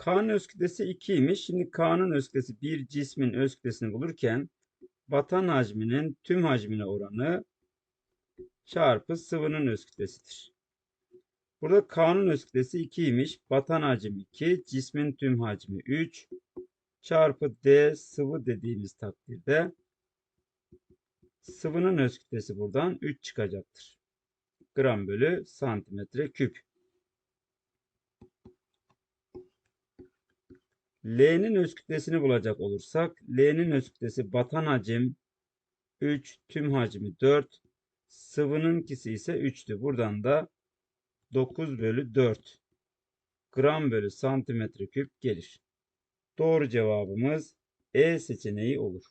K'nın öz kütlesi 2'ymiş. Şimdi K'nın öz kütlesi bir cismin öz kütlesini bulurken batan hacminin tüm hacmine oranı çarpı sıvının öz kütlesidir. Burada K'nın öz kütlesi 2'ymiş. Batan hacim 2, cismin tüm hacmi 3 çarpı D sıvı dediğimiz takdirde sıvının öz kütlesi buradan 3 çıkacaktır. Gram bölü santimetre küp. L'nin öz kütlesini bulacak olursak L'nin öz kütlesi batan hacim 3, tüm hacmi 4, sıvınınkisi ise 3'tü. Buradan da 9 bölü 4 gram bölü santimetre küp gelir. Doğru cevabımız E seçeneği olur.